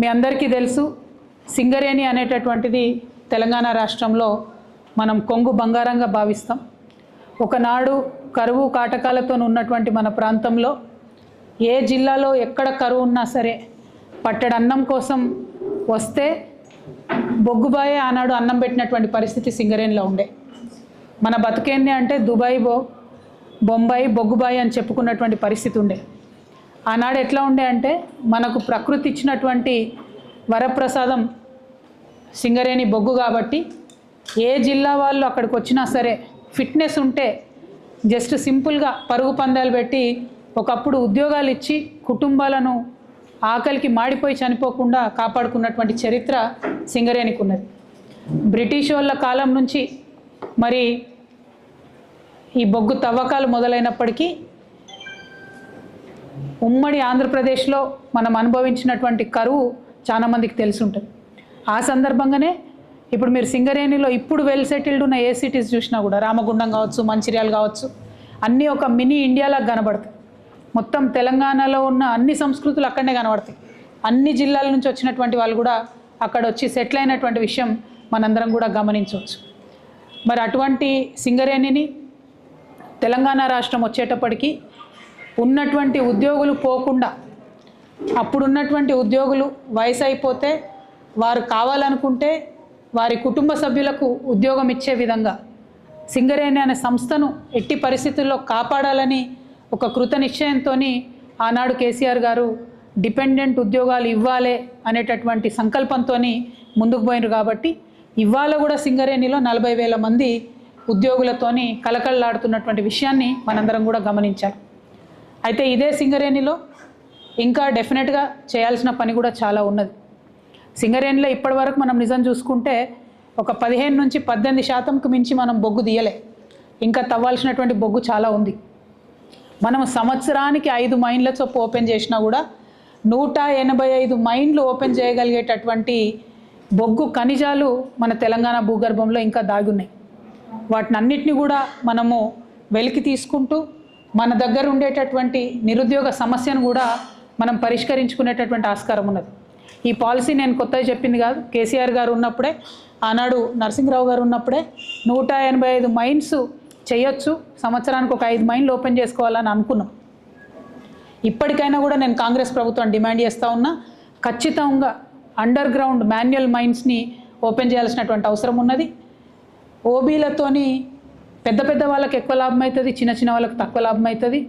మీ అందరికీ తెలుసు సింగరేణి అనేటటువంటిది తెలంగాణ రాష్ట్రంలో మనం కొంగు బంగారంగా భావిస్తాం. ఒకనాడు కరువు కాటకాలతో ఉన్నటువంటి మన ప్రాంతంలో ఏ జిల్లాలో ఎక్కడ కరువు ఉన్నా సరే పట్టెడు అన్నం కోసం వస్తే బొగ్గుబాయే ఆనాడు అన్నం పెట్టినటువంటి పరిస్థితి సింగరేణిలో ఉండే. మన బతికేంది అంటే దుబాయ్ బో బొంబాయి బొగ్గుబాయి అని చెప్పుకున్నటువంటి పరిస్థితి ఉండే. ఆనాడు ఎట్లా ఉండే అంటే మనకు ప్రకృతి ఇచ్చినటువంటి వరప్రసాదం సింగరేణి బొగ్గు కాబట్టి ఏ జిల్లా వాళ్ళు అక్కడికి వచ్చినా సరే ఫిట్నెస్ ఉంటే జస్ట్ సింపుల్గా పరుగు పందాలు పెట్టి ఒకప్పుడు ఉద్యోగాలు ఇచ్చి కుటుంబాలను ఆకలికి మాడిపోయి చనిపోకుండా కాపాడుకున్నటువంటి చరిత్ర సింగరేణికి ఉన్నది. బ్రిటిష్ వాళ్ళ కాలం నుంచి మరి ఈ బొగ్గు తవ్వకాలు మొదలైనప్పటికీ ఉమ్మడి ఆంధ్రప్రదేశ్లో మనం అనుభవించినటువంటి కరువు చాలామందికి తెలుసుంటుంది తెలిసి ఉంటుంది. ఆ సందర్భంగానే ఇప్పుడు మీరు సింగరేణిలో ఇప్పుడు వెల్ సెటిల్డ్ ఉన్న ఏ సిటీస్ చూసినా కూడా రామగుండం కావచ్చు మంచిర్యాల కావచ్చు అన్నీ ఒక మినీ ఇండియాలాగా కనబడతాయి. మొత్తం తెలంగాణలో ఉన్న అన్ని సంస్కృతులు అక్కడనే కనబడతాయి. అన్ని జిల్లాల నుంచి వచ్చినటువంటి వాళ్ళు కూడా అక్కడ వచ్చి సెటిల్ అయినటువంటి విషయం మనందరం కూడా గమనించవచ్చు. మరి అటువంటి సింగరేణిని తెలంగాణ రాష్ట్రం వచ్చేటప్పటికి ఉన్నటువంటి ఉద్యోగులు పోకుండా అప్పుడున్నటువంటి ఉద్యోగులు వయసు అయిపోతే వారు కావాలనుకుంటే వారి కుటుంబ సభ్యులకు ఉద్యోగం ఇచ్చే విధంగా సింగరేణి అనే సంస్థను ఎట్టి పరిస్థితుల్లో కాపాడాలని ఒక కృత నిశ్చయంతో ఆనాడు కేసీఆర్ గారు డిపెండెంట్ ఉద్యోగాలు ఇవ్వాలే అనేటటువంటి సంకల్పంతో ముందుకు పోయినారు కాబట్టి ఇవాళ కూడా సింగరేణిలో నలభై వేల మంది ఉద్యోగులతోని కలకళలాడుతున్నటువంటి విషయాన్ని మనందరం కూడా గమనించారు అయితే ఇదే సింగరేణిలో ఇంకా డెఫినెట్గా చేయాల్సిన పని కూడా చాలా ఉన్నది. సింగరేణిలో ఇప్పటి వరకు మనం నిజం చూసుకుంటే ఒక పదిహేను నుంచి పద్దెనిమిది శాతంకు మించి మనం బొగ్గు తీయలే. ఇంకా తవ్వాల్సినటువంటి బొగ్గు చాలా ఉంది. మనం సంవత్సరానికి ఐదు మైండ్ల చొప్పు ఓపెన్ చేసినా కూడా నూట ఎనభై ఐదు మైండ్లు ఓపెన్ చేయగలిగేటటువంటి బొగ్గు ఖనిజాలు మన తెలంగాణ భూగర్భంలో ఇంకా దాగున్నాయి వాటిని అన్నిటిని కూడా మనము వెలికి తీసుకుంటూ మన దగ్గర ఉండేటటువంటి నిరుద్యోగ సమస్యను కూడా మనం పరిష్కరించుకునేటటువంటి ఆస్కారం ఉన్నది. ఈ పాలసీ నేను కొత్తగా చెప్పింది కాదు. కేసీఆర్ గారు ఉన్నప్పుడే ఆనాడు నరసింహరావు గారు ఉన్నప్పుడే నూట ఎనభై ఐదు మైన్స్ చేయొచ్చు. సంవత్సరానికి ఒక ఐదు మైన్లు ఓపెన్ చేసుకోవాలని అనుకున్నాం. ఇప్పటికైనా కూడా నేను కాంగ్రెస్ ప్రభుత్వం డిమాండ్ చేస్తూ ఉన్నా ఖచ్చితంగా అండర్ గ్రౌండ్ మాన్యువల్ మైన్స్ని ఓపెన్ చేయాల్సినటువంటి అవసరం ఉన్నది. ఓబీలతోని పెద్ద పెద్ద వాళ్ళకి ఎక్కువ లాభం అవుతుంది చిన్న చిన్న వాళ్ళకి తక్కువ లాభం అవుతుంది.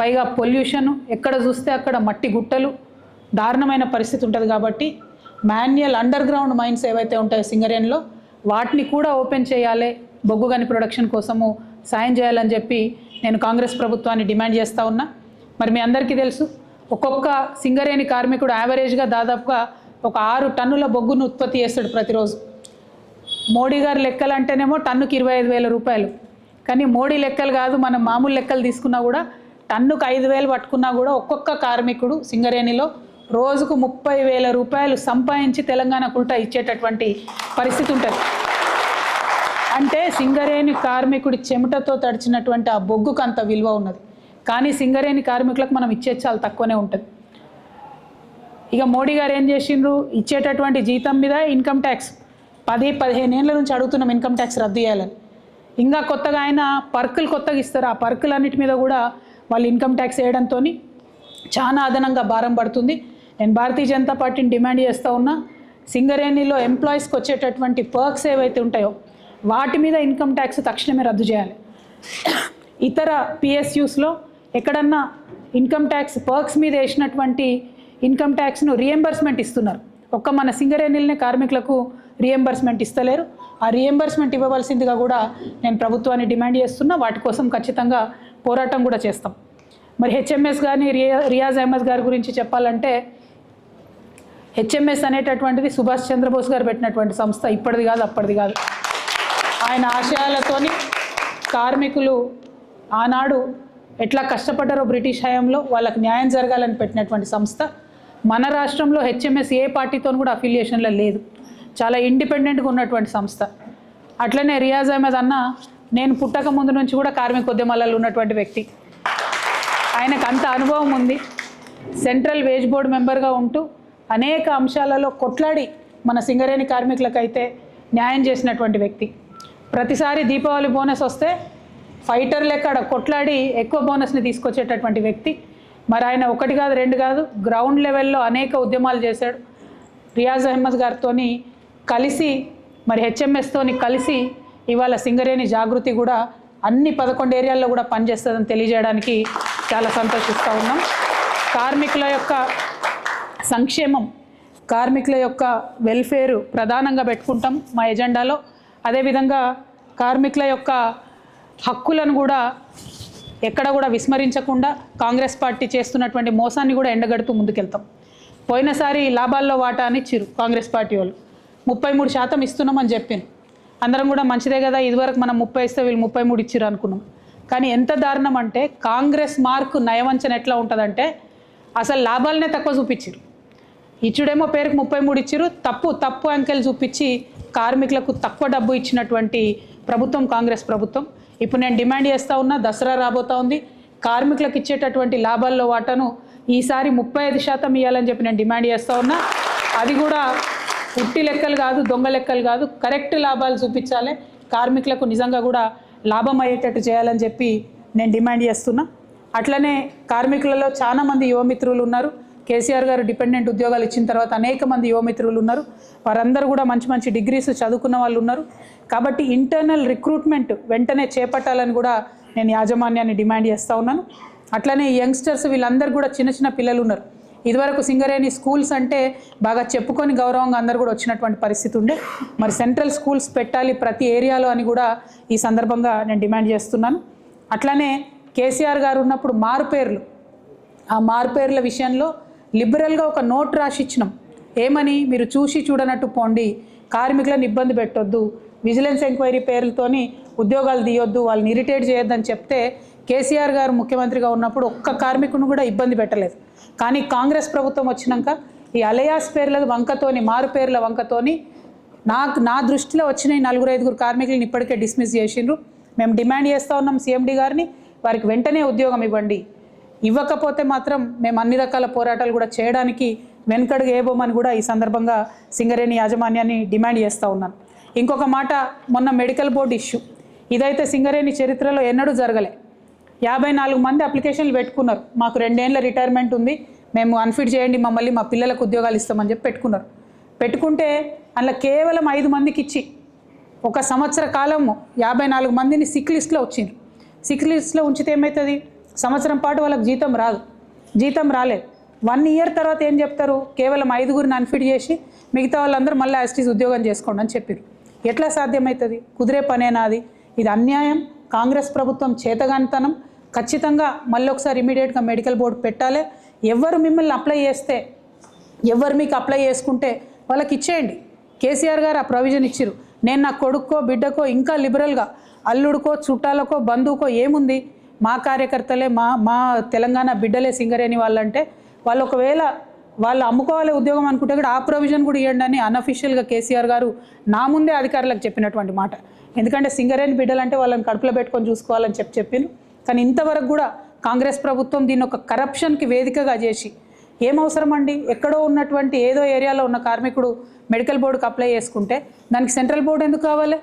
పైగా పొల్యూషన్ ఎక్కడ చూస్తే అక్కడ మట్టి గుట్టలు దారుణమైన పరిస్థితి ఉంటుంది కాబట్టి మాన్యువల్ అండర్ గ్రౌండ్ మైన్స్ ఏవైతే ఉంటాయో సింగరేణిలో వాటిని కూడా ఓపెన్ చేయాలి. బొగ్గు గని ప్రొడక్షన్ కోసము సాయం చేయాలని చెప్పి నేను కాంగ్రెస్ ప్రభుత్వాన్ని డిమాండ్ చేస్తూ ఉన్నా. మరి మీ అందరికీ తెలుసు ఒక్కొక్క సింగరేణి కార్మికుడు యావరేజ్గా దాదాపుగా ఒక ఆరు టన్నుల బొగ్గును ఉత్పత్తి చేస్తాడు ప్రతిరోజు. మోడీ గారు లెక్కలు అంటేనేమో టన్నుకి ఇరవై ఐదు వేల రూపాయలు. కానీ మోడీ లెక్కలు కాదు మనం మామూలు లెక్కలు తీసుకున్నా కూడా టన్నుకు ఐదు వేలు పట్టుకున్నా కూడా ఒక్కొక్క కార్మికుడు సింగరేణిలో రోజుకు ముప్పై వేల రూపాయలు సంపాదించి తెలంగాణ కుల్టా ఇచ్చేటటువంటి పరిస్థితి ఉంటుంది. అంటే సింగరేణి కార్మికుడి చెమటతో తడిచినటువంటి ఆ బొగ్గుకు అంత విలువ ఉన్నది. కానీ సింగరేణి కార్మికులకు మనం ఇచ్చేది చాలా తక్కువనే ఉంటుంది. ఇక మోడీ గారు ఏం చేసిండ్రు? ఇచ్చేటటువంటి జీతం మీద ఇన్కమ్ ట్యాక్స్. పది పదిహేను ఏళ్ళ నుంచి అడుగుతున్నాం ఇన్కమ్ ట్యాక్స్ రద్దు చేయాలని. ఇంకా కొత్తగా ఆయన పర్కులు కొత్తగా ఇస్తారు. ఆ పర్కులన్నిటి మీద కూడా వాళ్ళు ఇన్కమ్ ట్యాక్స్ వేయడంతో చాలా అదనంగా భారం పడుతుంది. నేను భారతీయ జనతా పార్టీని డిమాండ్ చేస్తూ ఉన్నా సింగరేణిలో ఎంప్లాయీస్కి వచ్చేటటువంటి పర్క్స్ ఏవైతే ఉంటాయో వాటి మీద ఇన్కమ్ ట్యాక్స్ తక్షణమే రద్దు చేయాలి. ఇతర పిఎస్యూస్లో ఎక్కడన్నా ఇన్కమ్ ట్యాక్స్ పర్క్స్ మీద వేసినటువంటి ఇన్కమ్ ట్యాక్స్ను రియంబర్స్మెంట్ ఇస్తున్నారు. ఒక్క మన సింగరేణిలనే కార్మికులకు రియంబర్స్మెంట్ ఇస్తలేరు. ఆ రియంబర్స్మెంట్ ఇవ్వవలసిందిగా కూడా నేను ప్రభుత్వాన్ని డిమాండ్ చేస్తున్నా. వాటి కోసం ఖచ్చితంగా పోరాటం కూడా చేస్తాం. మరి హెచ్ఎంఎస్ గారిని రియా రియాజ్ అహ్మద్ గారి గురించి చెప్పాలంటే హెచ్ఎంఎస్ అనేటటువంటిది సుభాష్ చంద్రబోస్ గారు పెట్టినటువంటి సంస్థ. ఇప్పటిది కాదు అప్పటిది కాదు. ఆయన ఆశయాలతోని కార్మికులు ఆనాడు ఎట్లా కష్టపడ్డారో బ్రిటిష్ హయాంలో వాళ్ళకి న్యాయం జరగాలని పెట్టినటువంటి సంస్థ. మన రాష్ట్రంలో హెచ్ఎంఎస్ ఏ పార్టీతో కూడా అఫిలియేషన్లో లేదు. చాలా ఇండిపెండెంట్గా ఉన్నటువంటి సంస్థ. అట్లనే రియాజ్ అహ్మద్ అన్న నేను పుట్టక ముందు నుంచి కూడా కార్మిక ఉద్యమాలలో ఉన్నటువంటి వ్యక్తి. ఆయనకు అంత అనుభవం ఉంది. సెంట్రల్ వేజ్ బోర్డు మెంబర్గా ఉంటూ అనేక అంశాలలో కొట్లాడి మన సింగరేణి కార్మికులకైతే న్యాయం చేసినటువంటి వ్యక్తి. ప్రతిసారి దీపావళి బోనస్ వస్తే ఫైటర్ లెక్క కొట్లాడి ఎక్కువ బోనస్ని తీసుకొచ్చేటటువంటి వ్యక్తి. మరి ఆయన ఒకటి కాదు రెండు కాదు గ్రౌండ్ లెవెల్లో అనేక ఉద్యమాలు చేశాడు. రియాజ్ అహ్మద్ గారితో కలిసి మరి హెచ్ఎంఎస్తోని కలిసి ఇవాళ సింగరేణి జాగృతి కూడా అన్ని పదకొండు ఏరియాల్లో కూడా పనిచేస్తుందని తెలియజేయడానికి చాలా సంతోషిస్తూ ఉన్నాం. కార్మికుల యొక్క సంక్షేమం కార్మికుల యొక్క వెల్ఫేరు ప్రధానంగా పెట్టుకుంటాం మా ఎజెండాలో. అదేవిధంగా కార్మికుల యొక్క హక్కులను కూడా ఎక్కడ కూడా విస్మరించకుండా కాంగ్రెస్ పార్టీ చేస్తున్నటువంటి మోసాన్ని కూడా ఎండగడుతూ ముందుకెళ్తాం. పోయినసారి లాభాల్లో వాటా అని చిరు కాంగ్రెస్ పార్టీ వాళ్ళు. ముప్పై మూడు శాతం ఇస్తున్నామని చెప్పాను. అందరం కూడా మంచిదే కదా ఇదివరకు మనం ముప్పై ఇస్తే వీళ్ళు ముప్పై మూడు ఇచ్చిరు అనుకున్నాం. కానీ ఎంత దారుణం అంటే కాంగ్రెస్ మార్క్ నయవంచన ఎట్లా ఉంటుందంటే అసలు లాభాలనే తక్కువ చూపించారు ఇచ్చుడేమో పేరుకు ముప్పై మూడు ఇచ్చారు తప్పు తప్పు అంకెలు చూపించి కార్మికులకు తక్కువ డబ్బు ఇచ్చినటువంటి ప్రభుత్వం కాంగ్రెస్ ప్రభుత్వం. ఇప్పుడు నేను డిమాండ్ చేస్తూ ఉన్నా దసరా రాబోతా ఉంది కార్మికులకు ఇచ్చేటటువంటి లాభాల్లో వాటను ఈసారి ముప్పై ఐదు శాతం ఇవ్వాలని చెప్పి నేను డిమాండ్ చేస్తూ ఉన్నా. అది కూడా ఉట్టి లెక్కలు కాదు దొంగ లెక్కలు కాదు కరెక్ట్ లాభాలు చూపించాలి. కార్మికులకు నిజంగా కూడా లాభం అయ్యేటట్టు చేయాలని చెప్పి నేను డిమాండ్ చేస్తున్నా. అట్లనే కార్మికులలో చాలా మంది యువమిత్రులు ఉన్నారు. కేసీఆర్ గారు డిపెండెంట్ ఉద్యోగాలు ఇచ్చిన తర్వాత అనేక మంది యువమిత్రులు ఉన్నారు. వారందరూ కూడా మంచి మంచి డిగ్రీస్ చదువుకున్న వాళ్ళు ఉన్నారు. కాబట్టి ఇంటర్నల్ రిక్రూట్మెంట్ వెంటనే చేపట్టాలని కూడా నేను యాజమాన్యాన్ని డిమాండ్ చేస్తూ ఉన్నాను. అట్లనే యంగ్స్టర్స్ వీళ్ళందరూ కూడా చిన్న చిన్న పిల్లలు ఉన్నారు. ఇదివరకు సింగరేణి స్కూల్స్ అంటే బాగా చెప్పుకొని గౌరవంగా అందరు కూడా వచ్చినటువంటి పరిస్థితి ఉండే. మరి సెంట్రల్ స్కూల్స్ పెట్టాలి ప్రతి ఏరియాలో అని కూడా ఈ సందర్భంగా నేను డిమాండ్ చేస్తున్నాను. అట్లనే కేసీఆర్ గారు ఉన్నప్పుడు మారుపేర్లు. ఆ మారుపేర్ల విషయంలో లిబరల్గా ఒక నోట్ రాసిచ్చినాం. ఏమని? మీరు చూసి చూడనట్టు పోండి. కార్మికులను ఇబ్బంది పెట్టొద్దు. విజిలెన్స్ ఎంక్వైరీ పేర్లతోని ఉద్యోగాలు తీయొద్దు. వాళ్ళని ఇరిటేట్ చేయొద్దని చెప్తే కేసీఆర్ గారు ముఖ్యమంత్రిగా ఉన్నప్పుడు ఒక్క కార్మికుని కూడా ఇబ్బంది పెట్టలేదు. కానీ కాంగ్రెస్ ప్రభుత్వం వచ్చినాక ఈ అలయాస్ పేర్ల వంకతోని మారు పేర్ల వంకతోని నాకు నా దృష్టిలో వచ్చిన ఈ నలుగురు ఐదుగురు కార్మికులను ఇప్పటికే డిస్మిస్ చేసిండ్రు. మేము డిమాండ్ చేస్తూ ఉన్నాం సీఎండి గారిని వారికి వెంటనే ఉద్యోగం ఇవ్వండి. ఇవ్వకపోతే మాత్రం మేము అన్ని రకాల పోరాటాలు కూడా చేయడానికి వెనుకడుగు ఏబోమని కూడా ఈ సందర్భంగా సింగరేణి యాజమాన్యాన్ని డిమాండ్ చేస్తూ ఉన్నాను. ఇంకొక మాట మొన్న మెడికల్ బోర్డు ఇష్యూ. ఇదైతే సింగరేణి చరిత్రలో ఎన్నడూ జరగలే. యాభై నాలుగు మంది అప్లికేషన్లు పెట్టుకున్నారు. మాకు రెండేళ్ళ రిటైర్మెంట్ ఉంది. మేము అన్ఫిట్ చేయండి మమ్మల్ని మా పిల్లలకు ఉద్యోగాలు ఇస్తామని చెప్పి పెట్టుకున్నారు. పెట్టుకుంటే అందులో కేవలం ఐదు మందికి ఇచ్చి ఒక సంవత్సర కాలం యాభై నాలుగు మందిని సిక్ లిస్ట్లో వచ్చింది సిక్ లిస్ట్లో ఉంచితే ఏమవుతుంది సంవత్సరం పాటు వాళ్ళకి జీతం రాదు. జీతం రాలేదు. వన్ ఇయర్ తర్వాత ఏం చెప్తారు? కేవలం ఐదుగురిని అన్ఫిట్ చేసి మిగతా వాళ్ళందరూ మళ్ళీ ఎస్టీస్ ఉద్యోగం చేసుకోండి అని చెప్పారు ఎట్లా సాధ్యమవుతుంది కుదిరే పనేనా అది? ఇది అన్యాయం. కాంగ్రెస్ ప్రభుత్వం చేతగానితనం ఖచ్చితంగా మళ్ళీ ఒకసారి ఇమీడియట్గా మెడికల్ బోర్డు పెట్టాలి. ఎవరు మిమ్మల్ని అప్లై చేస్తే ఎవరు మీకు అప్లై చేసుకుంటే వాళ్ళకి ఇచ్చేయండి. కేసీఆర్ గారు ఆ ప్రొవిజన్ ఇచ్చారు నేను నా కొడుక్కో బిడ్డకో ఇంకా లిబరల్గా అల్లుడికో చుట్టాలకో బంధువుకో ఏముంది? మా కార్యకర్తలే మా మా తెలంగాణ బిడ్డలే సింగరేణి వాళ్ళంటే వాళ్ళు ఒకవేళ వాళ్ళు అమ్ముకోవాలి ఉద్యోగం అనుకుంటే కూడా ఆ ప్రొవిజన్ కూడా ఇవ్వండి అని అన్అఫీషియల్గా కేసీఆర్ గారు నా ముందే అధికారులకు చెప్పినటువంటి మాట. ఎందుకంటే సింగరేణి బిడ్డలంటే వాళ్ళని కడుపులో పెట్టుకొని చూసుకోవాలని చెప్పి చెప్పాను. కానీ ఇంతవరకు కూడా కాంగ్రెస్ ప్రభుత్వం దీన్ని ఒక కరప్షన్కి వేదికగా చేసి ఏం అవసరం అండి ఎక్కడో ఉన్నటువంటి ఏదో ఏరియాలో ఉన్న కార్మికుడు మెడికల్ బోర్డుకి అప్లై చేసుకుంటే దానికి సెంట్రల్ బోర్డు ఎందుకు కావాలి?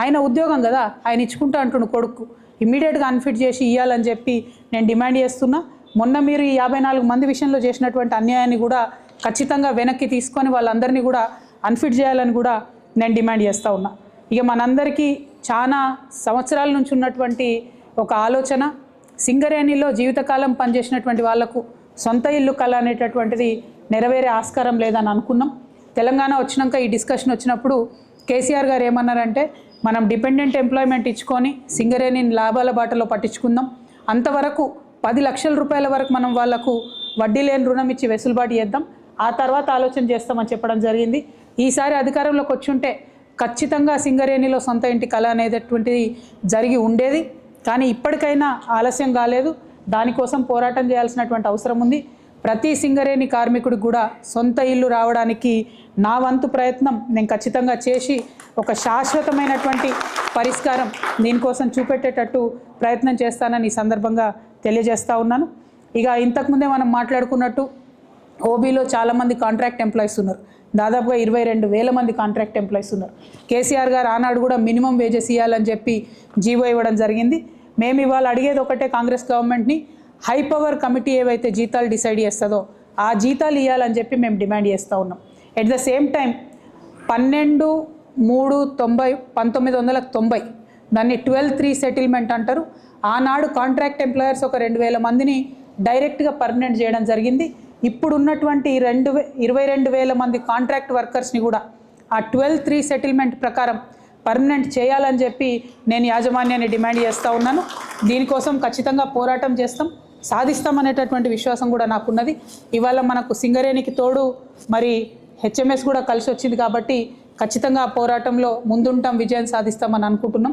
ఆయన ఉద్యోగం కదా ఆయన ఇచ్చుకుంటా అంటుండు కొడుకు. ఇమ్మీడియట్గా అన్ఫిట్ చేసి ఇవ్వాలని చెప్పి నేను డిమాండ్ చేస్తున్నా. మొన్న మీరు ఈ యాభై నాలుగు మంది విషయంలో చేసినటువంటి అన్యాయాన్ని కూడా ఖచ్చితంగా వెనక్కి తీసుకొని వాళ్ళందరినీ కూడా అన్ఫిట్ చేయాలని కూడా నేను డిమాండ్ చేస్తూ ఉన్నా. ఇక మనందరికీ చాలా సంవత్సరాల నుంచి ఉన్నటువంటి ఒక ఆలోచన సింగరేణిలో జీవితకాలం పనిచేసినటువంటి వాళ్ళకు సొంత ఇల్లు కళ అనేటటువంటిది నెరవేరే ఆస్కారం లేదని అనుకున్నాం. తెలంగాణ వచ్చినాక ఈ డిస్కషన్ వచ్చినప్పుడు కేసీఆర్ గారు ఏమన్నారంటే మనం డిపెండెంట్ ఎంప్లాయ్మెంట్ ఇచ్చుకొని సింగరేణిని లాభాల బాటలో పట్టించుకుందాం. అంతవరకు పది లక్షల రూపాయల వరకు మనం వాళ్ళకు వడ్డీ లేని రుణం ఇచ్చి వెసులుబాటు చేద్దాం. ఆ తర్వాత ఆలోచన చేస్తామని చెప్పడం జరిగింది. ఈసారి అధికారంలోకి వచ్చి ఉంటే ఖచ్చితంగా సింగరేణిలో సొంత ఇంటి కళ అనేటటువంటిది జరిగి ఉండేది. కానీ ఇప్పటికైనా ఆలస్యం కాలేదు. దానికోసం పోరాటం చేయాల్సినటువంటి అవసరం ఉంది. ప్రతి సింగరేణి కార్మికుడికి కూడా సొంత ఇల్లు రావడానికి నా వంతు ప్రయత్నం నేను ఖచ్చితంగా చేసి ఒక శాశ్వతమైనటువంటి పరిష్కారం దీనికోసం చూపెట్టేటట్టు ప్రయత్నం చేస్తానని ఈ సందర్భంగా తెలియజేస్తూ ఉన్నాను. ఇక ఇంతకుముందే మనం మాట్లాడుకున్నట్టు ఓబీలో చాలామంది కాంట్రాక్ట్ ఎంప్లాయీస్ ఉన్నారు. దాదాపుగా ఇరవై రెండు వేల మంది కాంట్రాక్ట్ ఎంప్లాయీస్ ఉన్నారు. కేసీఆర్ గారు ఆనాడు కూడా మినిమం వేజెస్ ఇవ్వాలని చెప్పి జీవో ఇవ్వడం జరిగింది. మేము ఇవాళ అడిగేది ఒకటే కాంగ్రెస్ గవర్నమెంట్ని హై పవర్ కమిటీ ఏవైతే జీతాలు డిసైడ్ చేస్తుందో ఆ జీతాలు ఇవ్వాలని చెప్పి మేము డిమాండ్ చేస్తూ ఉన్నాం. ఎట్ ద సేమ్ టైం పన్నెండు మూడు తొంభై పంతొమ్మిది వందల తొంభై దాన్ని ట్వెల్వ్ త్రీ సెటిల్మెంట్ అంటారు. ఆనాడు కాంట్రాక్ట్ ఎంప్లాయర్స్ ఒక రెండు వేల మందిని డైరెక్ట్గా పర్మనెంట్ చేయడం జరిగింది. ఇప్పుడు ఉన్నటువంటి రెండు వే ఇరవై రెండు వేల మంది కాంట్రాక్ట్ వర్కర్స్ని కూడా ఆ ట్వెల్వ్ త్రీ సెటిల్మెంట్ ప్రకారం పర్మనెంట్ చేయాలని చెప్పి నేను యాజమాన్యాన్ని డిమాండ్ చేస్తూ ఉన్నాను. దీనికోసం ఖచ్చితంగా పోరాటం చేస్తాం. సాధిస్తామనేటటువంటి విశ్వాసం కూడా నాకున్నది. ఇవాళ మనకు సింగరేణికి తోడు మరి హెచ్ఎంఎస్ కూడా కలిసి వచ్చింది కాబట్టి ఖచ్చితంగా ఆ పోరాటంలో ముందుంటాం విజయం సాధిస్తామని అనుకుంటున్నాం.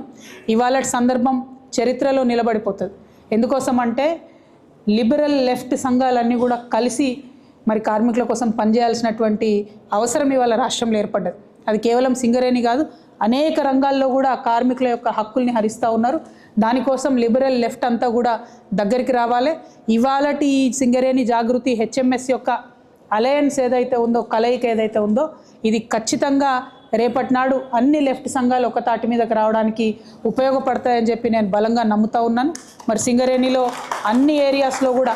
ఇవాళ సందర్భం చరిత్రలో నిలబడిపోతుంది. ఎందుకోసం అంటే లిబరల్ లెఫ్ట్ సంఘాలన్నీ కూడా కలిసి మరి కార్మికుల కోసం పనిచేయాల్సినటువంటి అవసరం ఇవాళ రాష్ట్రంలో ఏర్పడ్డది. అది కేవలం సింగరేణి కాదు అనేక రంగాల్లో కూడా కార్మికుల యొక్క హక్కుల్ని హరిస్తూ ఉన్నారు. దానికోసం లిబరల్ లెఫ్ట్ అంతా కూడా దగ్గరికి రావాలి. ఇవాళటి ఈ సింగరేణి జాగృతి హెచ్ఎంఎస్ యొక్క అలయన్స్ ఏదైతే ఉందో కలయిక ఏదైతే ఉందో ఇది ఖచ్చితంగా రేపటి నాడు అన్ని లెఫ్ట్ సంఘాలు ఒక తాటి మీదకి రావడానికి ఉపయోగపడతాయని చెప్పి నేను బలంగా నమ్ముతా ఉన్నాను. మరి సింగరేణిలో అన్ని ఏరియాస్లో కూడా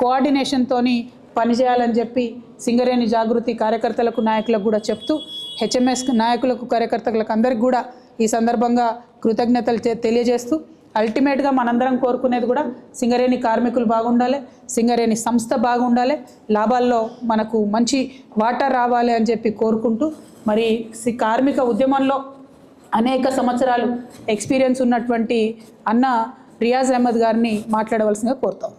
కోఆర్డినేషన్తోని పనిచేయాలని చెప్పి సింగరేణి జాగృతి కార్యకర్తలకు నాయకులకు కూడా చెప్తూ హెచ్ఎంఎస్ నాయకులకు కార్యకర్తలకు అందరికి కూడా ఈ సందర్భంగా కృతజ్ఞతలు తెలియజేస్తూ అల్టిమేట్గా మనందరం కోరుకునేది కూడా సింగరేణి కార్మికులు బాగుండాలి సింగరేణి సంస్థ బాగుండాలి లాభాల్లో మనకు మంచి వాటా రావాలి అని చెప్పి కోరుకుంటూ మరి కార్మిక ఉద్యమంలో అనేక సంవత్సరాలు ఎక్స్పీరియన్స్ ఉన్నటువంటి అన్న రియాజ్ అహ్మద్ గారిని మాట్లాడవలసిందిగా కోరుతాం.